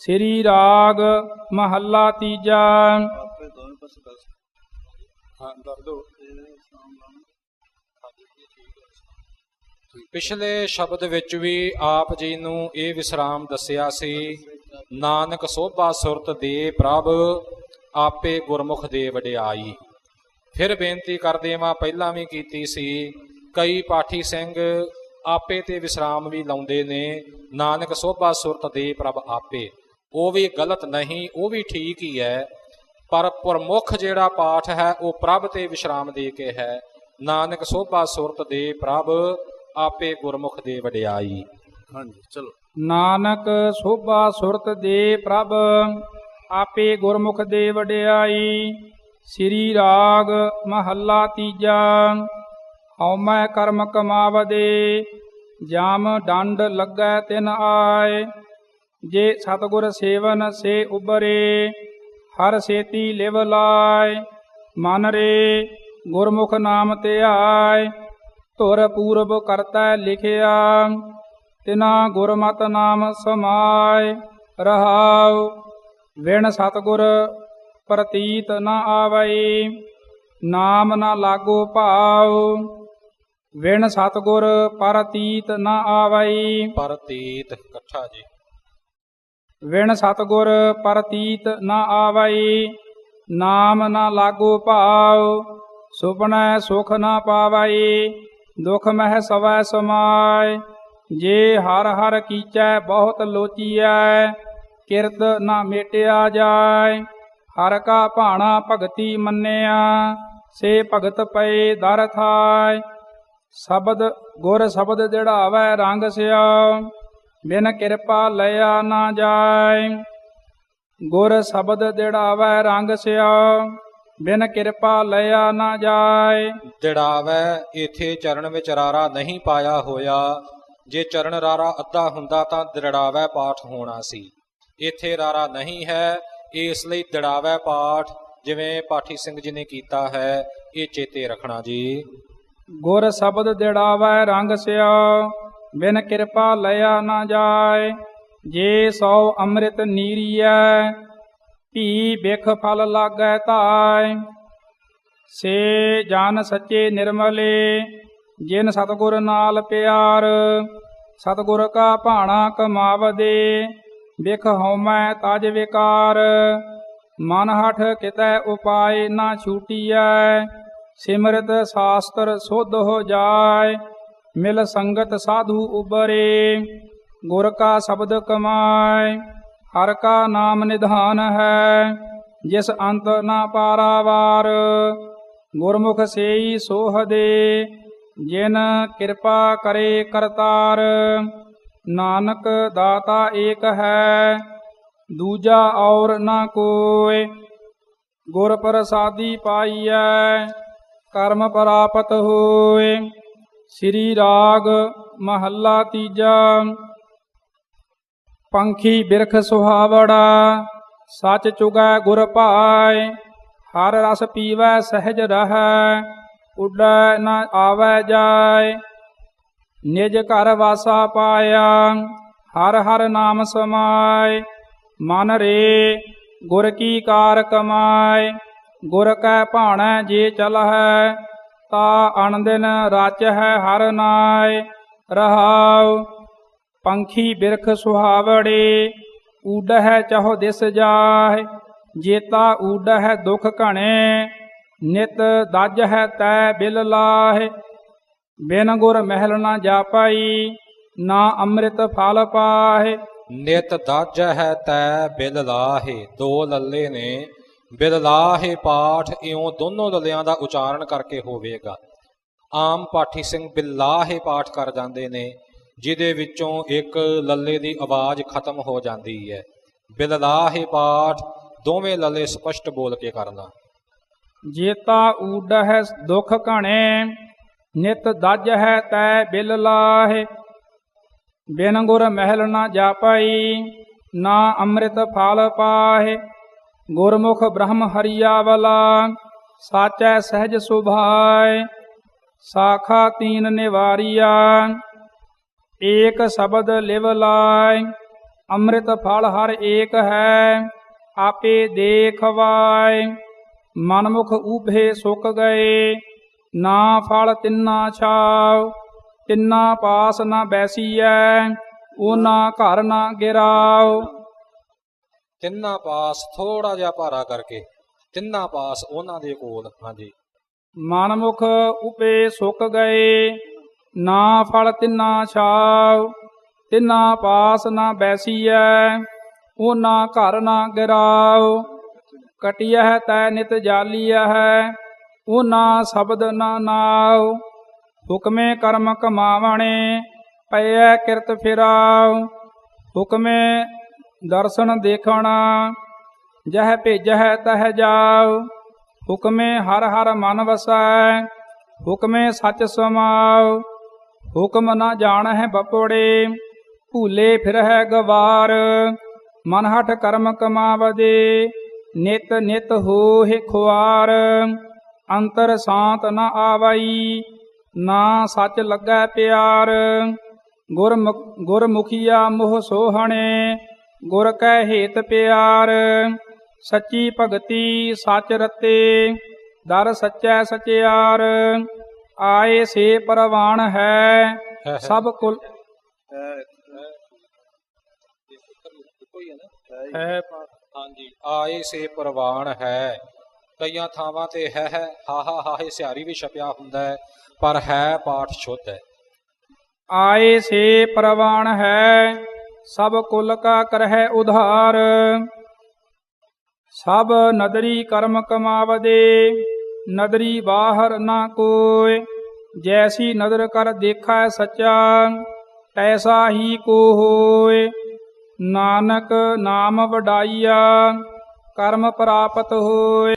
ਸ੍ਰੀ ਰਾਗ ਮਹੱਲਾ ਤੀਜਾ। ਪਿਛਲੇ ਸ਼ਬਦ ਵਿੱਚ ਵੀ ਆਪ ਜੀ ਨੂੰ ਇਹ ਵਿਸਰਾਮ ਦੱਸਿਆ ਸੀ ਨਾਨਕ ਸੋਭਾ ਸੁਰਤ ਦੇ ਪ੍ਰਭ ਆਪੇ ਗੁਰਮੁਖ ਦੇ ਵਡਿਆਈ। ਫਿਰ ਬੇਨਤੀ ਕਰਦੇ ਵਾਂ ਪਹਿਲਾਂ ਵੀ ਕੀਤੀ ਸੀ ਕਈ ਪਾਠੀ ਸਿੰਘ ਆਪੇ ਤੇ ਵਿਸਰਾਮ ਵੀ ਲਾਉਂਦੇ ਨੇ ਨਾਨਕ ਸੋਭਾ ਸੁਰਤ ਦੇ ਪ੍ਰਭ ਆਪੇ। ਉਹ ਵੀ ਗਲਤ ਨਹੀਂ ਉਹ ਵੀ ਠੀਕ ਹੀ ਹੈ ਪਰ ਪ੍ਰਮੁੱਖ ਜਿਹੜਾ ਪਾਠ ਹੈ ਉਹ ਪ੍ਰਭ ਤੇ ਵਿਸ਼ਰਾਮ ਦੇ ਕੇ ਹੈ। ਨਾਨਕ ਸੋਭਾ ਸੁਰਤ ਦੇ ਪ੍ਰਭ ਆਪੇ ਗੁਰਮੁਖ ਦੇ ਵਡਿਆਈ। ਹਾਂਜੀ ਚਲੋ। ਨਾਨਕ ਸੋਭਾ ਸੁਰਤ ਦੇ ਪ੍ਰਭ ਆਪੇ ਗੁਰਮੁਖ ਦੇ ਵਡਿਆਈ। ਸ੍ਰੀ ਰਾਗ ਮਹੱਲਾ ਤੀਜਾ ਹਉਮੈ ਕਰਮ ਕਮਾਵਦੇ ਜਾਮ ਡੰਡ ਲੱਗੈ ਤਿਨ ਆਏ। ਜੇ ਸਤਗੁਰ ਸੇਵਨ ਸੇ ਉਬਰੇ, ਹਰ ਸੇਤੀ ਲਿਵ ਲਾਇ, ਮਨ ਰੇ ਗੁਰਮੁਖ ਨਾਮ ਧਿਆਇ ਧੁਰ ਪੂਰਬ ਕਰਤਾ ਲਿਖਿਆ, ਤਿਨਾ ਗੁਰਮਤਿ ਨਾਮ ਸਮਾਇ, ਰਹਾਉ, ਵਿਣ ਸਤਗੁਰ ਪ੍ਰਤੀਤ ਨ ਆਵਈ ਨਾਮ ਨ ਲਾਗੋ ਭਾਉ, ਵਿਣ ਸਤਗੁਰ ਪ੍ਰਤੀਤ ਨ ਆਵਈ ਪਰਤੀਤ, ਇਕੱਠਾ ਜੀ। ਵਿਣ ਸਤਗੁਰ ਪ੍ਰਤੀਤ ਨਾ ਆਵਈ, ਨਾਮ ਨਾ ਲਾਗੋ ਭਾਉ, ਸੁਪਨੈ ਸੁਖ ਨਾ ਪਾਵਈ, ਦੁਖ ਮਹਿ ਸਵੈ ਸਮਾਇ ਜੇ ਹਰ ਹਰ ਕੀਚੈ ਬਹੁਤ ਲੋਚੀਐ, ਕਿਰਤ ਨਾ ਮੇਟਿਆ ਜਾਏ, ਹਰ ਕਾ ਭਾਣਾ ਭਗਤੀ ਮੰਨਿਆ, ਸੇ ਭਗਤ ਪਏ ਦਰ ਥਾਇ ਸ਼ਬਦ ਗੁਰ ਸ਼ਬਦ ਜੜਾਵੈ ਰੰਗ ਸਿਆ ਬਿਨ ਕਿਰਪਾ ਲਿਆ ਨਾ ਜਾਏ। ਗੁਰ ਸ਼ਬਦ ਦਿੜਾਵੈ ਰੰਗ ਸਿਆ ਬਿਨ ਕਿਰਪਾ ਲਿਆ ਨਾ ਜਾਏ। ਦਿੜਾਵੈ ਇਥੇ ਚਰਨ ਵਿੱਚ ਰਾਰਾ ਨਹੀਂ ਪਾਇਆ ਹੋਇਆ। ਜੇ ਚਰਨ ਰਾਰਾ ਅੱਧਾ ਹੁੰਦਾ ਤਾਂ ਦਿੜਾਵੈ ਪਾਠ ਹੋਣਾ ਸੀ। ਇਥੇ ਰਾਰਾ ਨਹੀਂ ਹੈ ਇਸ ਲਈ ਦਿੜਾਵੈ ਪਾਠ ਜਿਵੇਂ ਪਾਠੀ ਸਿੰਘ ਜੀ ਨੇ ਕੀਤਾ ਹੈ ਇਹ ਚੇਤੇ ਰੱਖਣਾ ਜੀ। ਗੁਰ ਸ਼ਬਦ ਦਿੜਾਵੈ ਰੰਗ ਸਿਆ ਬਿਨ ਕਿਰਪਾ ਲਿਆ ਨਾ ਜਾਏ, ਜੇ ਸੋ ਅੰਮ੍ਰਿਤ ਨੀਰੀਐ, ਭੀ ਬਿਖ ਫਲ ਲਾਗੈ ਧਾਇ ਸੇ ਜਨ ਸੱਚੇ ਨਿਰਮਲੇ, ਜਿਨ ਸਤਗੁਰ ਨਾਲ ਪਿਆਰ, ਸਤਗੁਰ ਕਾ ਭਾਣਾ ਕਮਾਵਦੇ ਬਿਖ ਹਉਮੈ ਤਜ ਵਿਕਾਰ। ਮਨ ਹਠ ਕਿਤੈ ਉਪਾਏ ਨਾ ਛੂਟੀਐ, ਸਿਮਰਤ ਸ਼ਾਸਤਰ ਸੁਧ ਹੋ ਜਾਏ। ਮਿਲ ਸੰਗਤ ਸਾਧੂ ਉਬਰੇ ਗੁਰ ਕਾ ਸ਼ਬਦ ਕਮਾਏ, ਹਰ ਕਾ ਨਾਮ ਨਿਧਾਨ ਹੈ, ਜਿਸ ਅੰਤ ਨਾ ਪਾਰਾਵਾਰ। ਗੁਰਮੁਖ ਸੇਈ ਸੋਹਦੇ ਜਿਨ ਕਿਰਪਾ ਕਰੇ ਕਰਤਾਰ। ਨਾਨਕ ਦਾਤਾ ਏਕ ਹੈ, ਦੂਜਾ ਔਰ ਨਾ ਕੋਇ। ਗੁਰ ਪ੍ਰਸਾਦੀ ਪਾਈਐ, ਕਰਮ ਪ੍ਰਾਪਤ ਹੋਏ ਸ੍ਰੀ ਰਾਗ ਮਹੱਲਾ ਤੀਜਾ। ਪੰਖੀ ਬਿਰਖ ਸੁਹਾਵੜਾ, ਸੱਚ ਚੁਗੈ ਗੁਰ ਭਾਏ, ਹਰ ਰਸ ਪੀਵੈ ਸਹਿਜ ਰਹੈ, ਉੱਡੈ ਨ ਆਵੈ ਜਾਏ। ਨਿਜ ਘਰ ਵਾਸਾ ਪਾਇਆ, ਹਰ ਹਰ ਨਾਮ ਸਮਾਏ। ਮਨ ਰੇ, ਗੁਰ ਕੀ ਕਾਰ ਕਮਾਏ, ਗੁਰ ਕੈ ਭਾਣੈ ਜੇ ਚਲਹਿ ਤਾ ਅਣਦਿਨ ਰਚ ਹੈ ਹਰ ਨਾਏ ਰਹਾਉ। ਪੰਖੀ ਬਿਰਖ ਸੁਹਾਵੜੇ, ਊਡਹਿ ਚਹੁ ਦਿਸ ਜਾਹਿ। ਜੇਤਾ ਊਡਹਿ ਦੁਖ ਘਣੇ, ਨਿਤ ਦਜ ਹੈ ਤੈ ਬਿਲ ਲਾਹਿ। ਬਿਨ ਗੁਰ ਮਹਿਲ ਨਾ ਜਾਪਾਈ, ਨਾ ਅੰਮ੍ਰਿਤ ਫਲ ਪਾਹਿ। ਨਿਤ ਦਜ ਹੈ ਤੈ ਬਿਲ ਲਾਹੇ, ਦੋ ਲੱਲੇ ਨੇ ਬਿਲਲਾਹੇ ਪਾਠ ਇਉਂ ਦੋਨੋਂ ਲੱਲਿਆਂ ਦਾ ਉਚਾਰਨ ਕਰਕੇ ਹੋਵੇਗਾ। ਆਮ ਪਾਠੀ ਸਿੰਘ ਬਿਲਾਹੇ ਪਾਠ ਕਰ ਜਾਂਦੇ ਨੇ, ਜਿਹਦੇ ਵਿੱਚੋਂ ਇੱਕ ਲੱਲੇ ਦੀ ਆਵਾਜ਼ ਖਤਮ ਹੋ ਜਾਂਦੀ ਹੈ। ਬਿਲਾਹੇ ਪਾਠ ਦੋਵੇਂ ਲੱਲੇ ਸਪਸ਼ਟ ਬੋਲ ਕੇ ਕਰਨਾ। ਜੇਤਾ ਊਡਹਿ ਦੁਖ ਘਣੇ, ਨਿਤ ਦਜ ਹੈ ਤੈ ਬਿਲ ਲਾਹਿ ਬਿਨ ਗੁਰ ਮਹਿਲ ਨਾ ਜਾਪਈ, ਨਾ ਅੰਮ੍ਰਿਤ ਫਲ ਪਾਹਿ। ਗੁਰਮੁਖ ਬ੍ਰਹਮ ਹਰੀਆ ਵਲਾ ਸਾਚੈ ਸਹਿਜ ਸੁਭਾਇ, ਸਾਖਾ ਤੀਨ ਨਿਵਾਰੀਆ, ਏਕ ਸ਼ਬਦ ਲਿਵ ਲਾਇ, ਅੰਮ੍ਰਿਤ ਫਲ ਹਰ ਏਕ ਹੈ, ਆਪੇ ਦੇਖਵਾਏ ਮਨਮੁਖ ਊਭੇ ਸੁੱਕ ਗਏ, ਨਾ ਫਲ ਤਿੰਨਾ ਛਾਵ ਤਿੰਨਾ ਪਾਸ ਨਾ ਬੈਸੀਐ ਉਹਨਾਂ ਘਰ ਨਾ ਗਿਰਾਓ ਤਿੰਨਾਂ ਪਾਸ ਥੋੜਾ ਜਿਹਾ ਭਾਰਾ ਕਰਕੇ, ਤਿੰਨਾਂ ਪਾਸ ਉਹਨਾਂ ਦੇ ਕੋਲ, ਹਾਂਜੀ। ਮਨਮੁਖ ਉਪੇ ਸੁੱਕ ਗਏ, ਨਾ ਫਲ ਤਿੰਨਾ ਛਾਵ, ਤਿੰਨਾ ਪਾਸ ਨਾ ਬੈਸੀਐ, ਉਹਨਾਂ ਘਰ ਨਾ ਗਿਰਾਓ ਕਟਿਐ ਤੈ ਨਿਤ ਜਾਲੀਐ, ਉਹਨਾਂ ਸ਼ਬਦ ਨਾ ਨਾਉ ਹੁਕਮੇ ਕਰਮ ਕਮਾਵਣੇ ਪਈਐ ਕਿਰਤ ਫਿਰਾਉ ਹੁਕਮੇ ਦਰਸ਼ਨ ਦੇਖਣਾ, ਜਹ ਭੇਜਹਿ ਤਹ ਜਾਉ ਹੁਕਮੇ ਹਰ ਹਰ ਮਨ ਵਸੈ, ਹੁਕਮੇ ਸੱਚ ਸਮਾਉ ਹੁਕਮ ਨਾ ਜਾਣਹਿ ਬਪੜੇ, ਭੂਲੇ ਫਿਰਹਿ ਗਵਾਰ। ਮਨ ਹਠ ਕਰਮ ਕਮਾਵਦੇ, ਨਿਤ ਨਿਤ ਹੋਹਿ ਖੁਆਰ। ਅੰਤਰ ਸ਼ਾਂਤ ਨ ਆਵਈ, ਨਾ ਸੱਚ ਲੱਗੈ ਪਿਆਰ। ਗੁਰਮੁਖ ਗੁਰਮੁਖੀਆ ਮੋਹ ਸੋਹਣੇ ਗੁਰ ਕੈ ਹੇਤ ਪਿਆਰ ਸੱਚੀ ਭਗਤੀ ਸੱਚ ਰਤੇ ਦਰ ਸੱਚੈ ਸਚਿਆਰ ਆਏ ਸੇ ਪਰਵਾਨ ਹੈ ਸਭ ਕੁਲ ਹੈ ਹਾਂਜੀ ਆਏ ਸੇ ਪ੍ਰਵਾਨ ਹੈ। ਕਈਆਂ ਥਾਵਾਂ ਤੇ ਹੈ ਹੈ। ਹਾ ਹਾ ਹਾ ਸਿਆਰੀ ਵੀ ਛਪਿਆ ਹੁੰਦਾ ਹੈ ਪਰ ਹੈ ਪਾਠ ਸ਼ੁੱਧ ਹੈ। ਆਏ ਸੇ ਪਰਵਾਨ ਹੈ ਸਭ ਕੁਲ ਕਾ ਕਰਹਿ ਉਧਾਰ। ਸਭ ਨਦਰੀ ਕਰਮ ਕਮਾਵਦੇ, ਨਦਰੀ ਬਾਹਰ ਨਾ ਕੋਇ। ਜੈਸੀ ਨਦਰ ਕਰ ਦੇਖਾ ਸੱਚਾ, ਤੈਸਾ ਹੀ ਕੋ ਹੋਏ ਨਾਨਕ ਨਾਮ ਵਡਾਈਆ, ਕਰਮ ਪ੍ਰਾਪਤ ਹੋਏ